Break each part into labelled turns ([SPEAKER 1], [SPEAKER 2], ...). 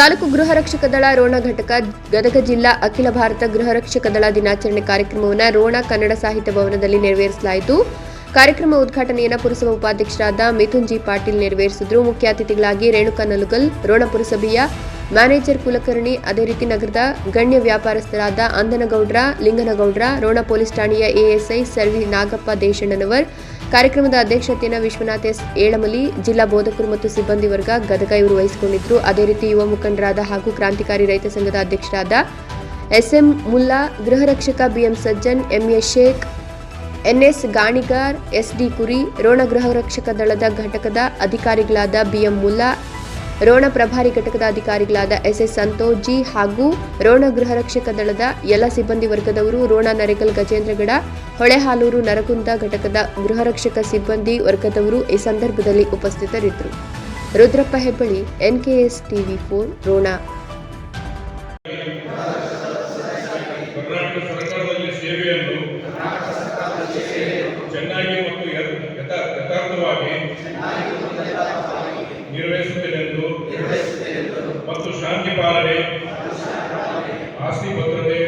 [SPEAKER 1] ತಾಲೂಕು ಗೃಹ ರಕ್ಷಕ ದಳ ರೋಣ ಘಟಕ, ಗದಗ ಜಿಲ್ಲಾ ಅಖಿಲ ಭಾರತ ಗೃಹ ರಕ್ಷಕ ದಳ ದಿನಾಚರಣೆ ಕಾರ್ಯಕ್ರಮವನ್ನು ರೋಣ ಕನ್ನಡ ಸಾಹಿತ್ಯ ಭವನದಲ್ಲಿ ನೆರವೇರಿಸಲಾಯಿತು. ಕಾರ್ಯಕ್ರಮ ಉದ್ಘಾಟನೆಯನ್ನು ಪುರಸಭಾ ಉಪಾಧ್ಯಕ್ಷರಾದ ಮಿಥುನ್ ಜಿ ಪಾಟೀಲ್ ನೆರವೇರಿಸಿದ್ರು. ಮುಖ್ಯ ಅತಿಥಿಗಳಾಗಿ ರೇಣುಕಾ ನಲುಗಲ್, ರೋಣ ಪುರಸಭೆಯ ಮ್ಯಾನೇಜರ್ ಕುಲಕರ್ಣಿ ಅದೇ ರೀತಿ ನಗರದ ಗಣ್ಯ ವ್ಯಾಪಾರಸ್ಥರಾದ ಅಂದನಗೌಡ್ರ, ಲಿಂಗನಗೌಡ್ರ, ರೋಣ ಪೊಲೀಸ್ ಠಾಣೆಯ ಎಎಸ್ಐ ಸರ್ವಿ ನಾಗಪ್ಪ ದೇಶಣ್ಣನವರ್, ಕಾರ್ಯಕ್ರಮದ ಅಧ್ಯಕ್ಷತೆಯನ್ನು ವಿಶ್ವನಾಥ್ ಎಸ್ ಏಳಮಲಿ ಜಿಲ್ಲಾ ಬೋಧಕರು ಮತ್ತು ಸಿಬ್ಬಂದಿ ವರ್ಗ ಗದಗ ಇವರು ವಹಿಸಿಕೊಂಡಿದ್ದರು ಅದೇ ರೀತಿ ಯುವ ಮುಖಂಡರಾದ ಹಾಗೂ ಕ್ರಾಂತಿಕಾರಿ ರೈತ ಸಂಘದ ಅಧ್ಯಕ್ಷರಾದ ಎಸ್ಎಂ ಮುಲ್ಲಾ, ಗೃಹ ರಕ್ಷಕ BM Sajjan, MA Sheikh, NS Ganigar, SD Kuri, Ron ಗೃಹ ರಕ್ಷಕ ದಳದ ಘಟಕದ ಅಧಿಕಾರಿಗಳಾದ ಬಿಎಂ ಮುಲ್ಲಾ ರೋಣ ಪ್ರಭಾರಿ ಘಟಕದ ಅಧಿಕಾರಿಗಳಾದ ಎಸ್ಎಸ್ ಎಸ್ ಜಿ ಹಾಗೂ ರೋಣ ಗೃಹ ರಕ್ಷಕ ದಳದ ಎಲ್ಲ ಸಿಬ್ಬಂದಿ ವರ್ಗದವರು ರೋಣ ನರೇಗಲ್ ಗಜೇಂದ್ರಗಡ, ಹೊಳೆಹಾಲೂರು ನರಗುಂದ ಘಟಕದ ಗೃಹ ರಕ್ಷಕ ಸಿಬ್ಬಂದಿ ವರ್ಗದವರು ಈ ಸಂದರ್ಭದಲ್ಲಿ ಉಪಸ್ಥಿತರಿದ್ದರು. Rudrappa Hebballi, NKS TV four, Ron.
[SPEAKER 2] ನಿರ್ವಹಿಸುತ್ತೇನೆಂದು ಮತ್ತು ಶಾಂತಿ ಪಾಲನೆ ಆಸ್ತಿ ಭದ್ರತೆ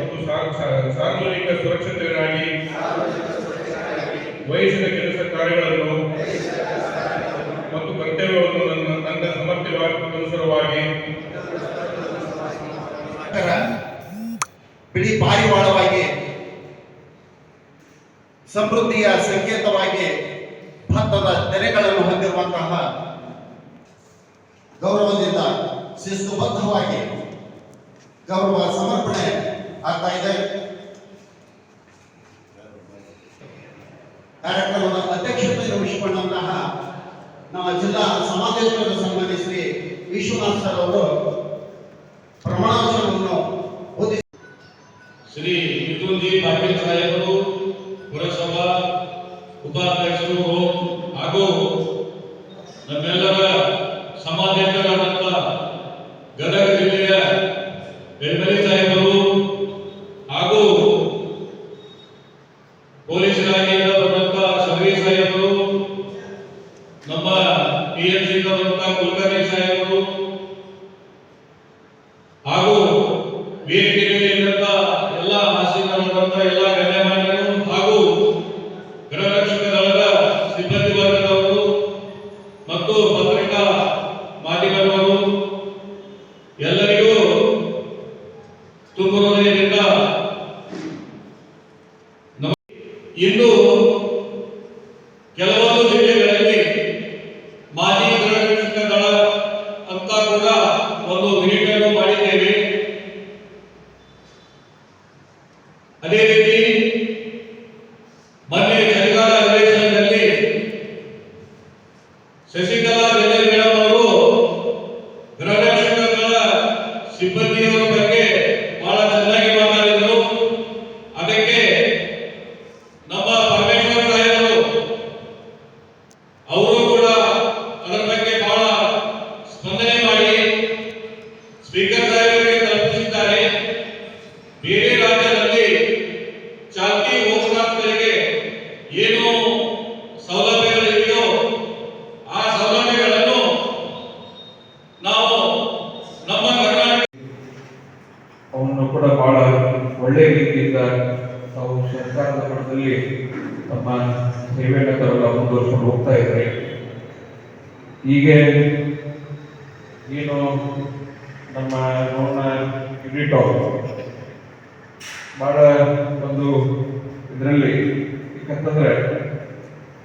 [SPEAKER 2] ಮತ್ತು ಸಾರ್ವಜನಿಕ ಸುರಕ್ಷತೆಗಾಗಿ ವಹಿಸಿದ ಕೆಲಸ ಕಾರ್ಯಗಳನ್ನು ಮತ್ತು ಕರ್ತವ್ಯವನ್ನು ನನ್ನ ನನ್ನ
[SPEAKER 3] ನಂತರ ಬಿಳಿ ಪಾರಿವಾಳವಾಗಿ ಸಮೃದ್ಧಿಯ ಸಂಕೇತವಾಗಿ ಭತ್ತದ ತೆರೆಗಳನ್ನು ಹೊಂದಿರುವಂತಹ ಗೌರವದಿಂದ ಶಿಸ್ತುಬದ್ಧವಾಗಿ ಗೌರವ ಸಮರ್ಪಣೆ ಆಗ್ತಾ ಇದೆ. ಕಾರ್ಯಕ್ರಮದ ಅಧ್ಯಕ್ಷತೆಯನ್ನು ವಹಿಸಿಕೊಂಡಂತಹ ನಮ್ಮ ಜಿಲ್ಲಾ ಸಮಾಜೇಶ್ವರ ಸನ್ಮಾನ್ಯ ಶ್ರೀ ವಿಶ್ವನಾಥ್ ಸರ್ ಅವರು
[SPEAKER 4] ಶ್ರೀ ಮಿಥುನ್ಜಿ ಪಾಟೀಲ್ ಸಾಹೇಬರು ಪುರಸಭಾ ಉಪಾಧ್ಯಕ್ಷರು ಹಾಗೂ ನಮ್ಮೆಲ್ಲರ ಸಮಾಜೇತರಾದಂಥ ಗದಗ ಜಿಲ್ಲೆಯ ಎಲ್ಮರಿ ಸಾಹೇಬರು ಹಾಗೂ ಪೊಲೀಸ್ ಇಲಾಖೆಯಿಂದ ಬಂದಂಥ ಸದರಿ ಸಾಹೇಬರು, ನಮ್ಮ ಟಿ ಎಂ ಸಿ ಬಂದಂಥ ಕುಲಕರ್ಣಿ ಸಾಹೇಬರು
[SPEAKER 2] তোমরা ಒಳ್ಳೆಯ ರೀತಿಯಿಂದ ತಾವು ಸರ್ಕಾರದ ಮಟ್ಟದಲ್ಲಿ ತಮ್ಮ ಸೇವೆಯನ್ನು ತಾವೆಲ್ಲ ಮುಂದುವರಿಸ್ಕೊಂಡು ಹೋಗ್ತಾ ಇದ್ದಾರೆ ಹೀಗೆ ಏನು ನಮ್ಮ ನೋಣ ಯೂನಿಟ್ ಬಹಳ ಒಂದು ಇದರಲ್ಲಿ ಯಾಕಂತಂದ್ರೆ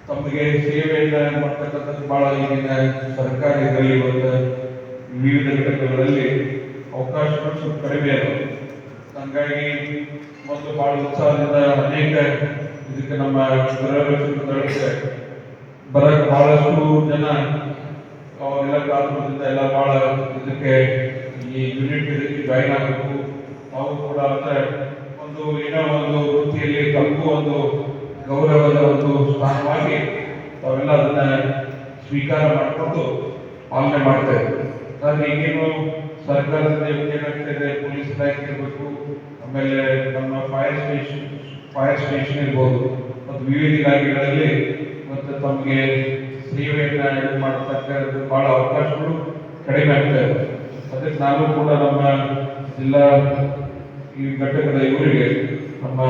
[SPEAKER 2] ತಮಗೆ ಸೇವೆಯನ್ನ ಮಾಡ್ತಕ್ಕಂಥದ್ದು ಬಹಳ ಈಗಿನ ಸರ್ಕಾರ ಇದರಲ್ಲಿ ಒಂದು ವಿವಿಧ ಘಟಕಗಳಲ್ಲಿ ಅವಕಾಶಗಳು ಸ್ವಲ್ಪ ಕಡಿಮೆ ಅದಾವ ಹಂಗಾಗಿ ಮತ್ತು ಬಹಳ ಉತ್ಸಾಹದಿಂದ ಅನೇಕ ಇದಕ್ಕೆ ನಮ್ಮ ಗೃಹರಕ್ಷಕ ದಳಕ್ಕೆ ಬರಕ್ ಬಹಳಷ್ಟು ಜನ ಅವರೆಲ್ಲ ಕಾರಣದಿಂದ ಎಲ್ಲ ಬಹಳ ಇದಕ್ಕೆ ಈ ಯೂನಿಟ್ ಇದಕ್ಕೆ ಜಾಯಿನ್ ಆಗಬೇಕು. ಅವರು ಕೂಡ ಅಂತ ಒಂದು ಏನೋ ಒಂದು ವೃತ್ತಿಯಲ್ಲಿ ತಮಗೂ ಒಂದು ಗೌರವದ ಒಂದು ಸ್ಥಾನವಾಗಿ ತಾವೆಲ್ಲ ಅದನ್ನ ಸ್ವೀಕಾರ ಮಾಡಿಕೊಂಡು ಪಾಲನೆ ಮಾಡ್ತಾ ಇದ್ದೀವಿ ಆದ್ರೆ ಇವತ್ತು ಸರ್ಕಾರದ ಏನಾಗ್ತಿದೆ, ಪೊಲೀಸ್ ಇಲಾಖೆ ಇರಬೇಕು, ಆಮೇಲೆ ನಮ್ಮ ಫೈರ್ ಸ್ಟೇಷನ್ ಫೈರ್ ಸ್ಟೇಷನ್ ಇರ್ಬೋದು, ಮತ್ತು ವಿವಿಧ ಇಲಾಖೆಗಳಲ್ಲಿ ಮತ್ತು ತಮಗೆ ಸೇವೆಯನ್ನು ಇದು ಮಾಡತಕ್ಕಂಥ ಭಾಳ ಅವಕಾಶಗಳು ಕಡಿಮೆ ಆಗ್ತಾ ಇದೆ. ಅದಕ್ಕೆ ನಾನು ಕೂಡ ನಮ್ಮ ಜಿಲ್ಲಾ ಈ ಘಟಕದ ಇವರಿಗೆ, ನಮ್ಮ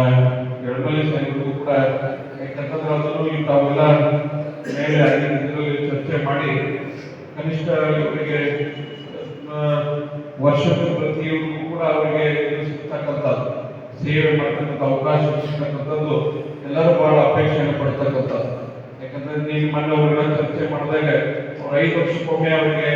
[SPEAKER 2] ಎಡಮಲ್ಲಿ ಸಾಹೇಬರಿಗೂ ಕೂಡ ಯಾಕಂತಂದ್ರೆ ಈಗ ತಾವೆಲ್ಲ ಮೇಲೆ ಚರ್ಚೆ ಮಾಡಿ ಕನಿಷ್ಠ ಇವರಿಗೆ ವರ್ಷದ ಪ್ರತಿಯೊಬ್ಬರಿಗೂ ಕೂಡ ಅವರಿಗೆ ಸಿಗ್ತಕ್ಕಂಥದ್ದು ಸೇವೆ ಮಾಡ್ತಕ್ಕಂಥ ಅವಕಾಶ ಸಿಗ್ತಕ್ಕಂಥದ್ದು ಎಲ್ಲರೂ ಬಹಳ ಅಪೇಕ್ಷೆಯನ್ನು ಪಡ್ತಕ್ಕಂಥದ್ದು. ಯಾಕಂದ್ರೆ ನೀವು ಮೊನ್ನೆ ಚರ್ಚೆ ಮಾಡಿದಾಗ ಅವ್ರು ಐದು ವರ್ಷಕ್ಕೊಮ್ಮೆ ಅವರಿಗೆ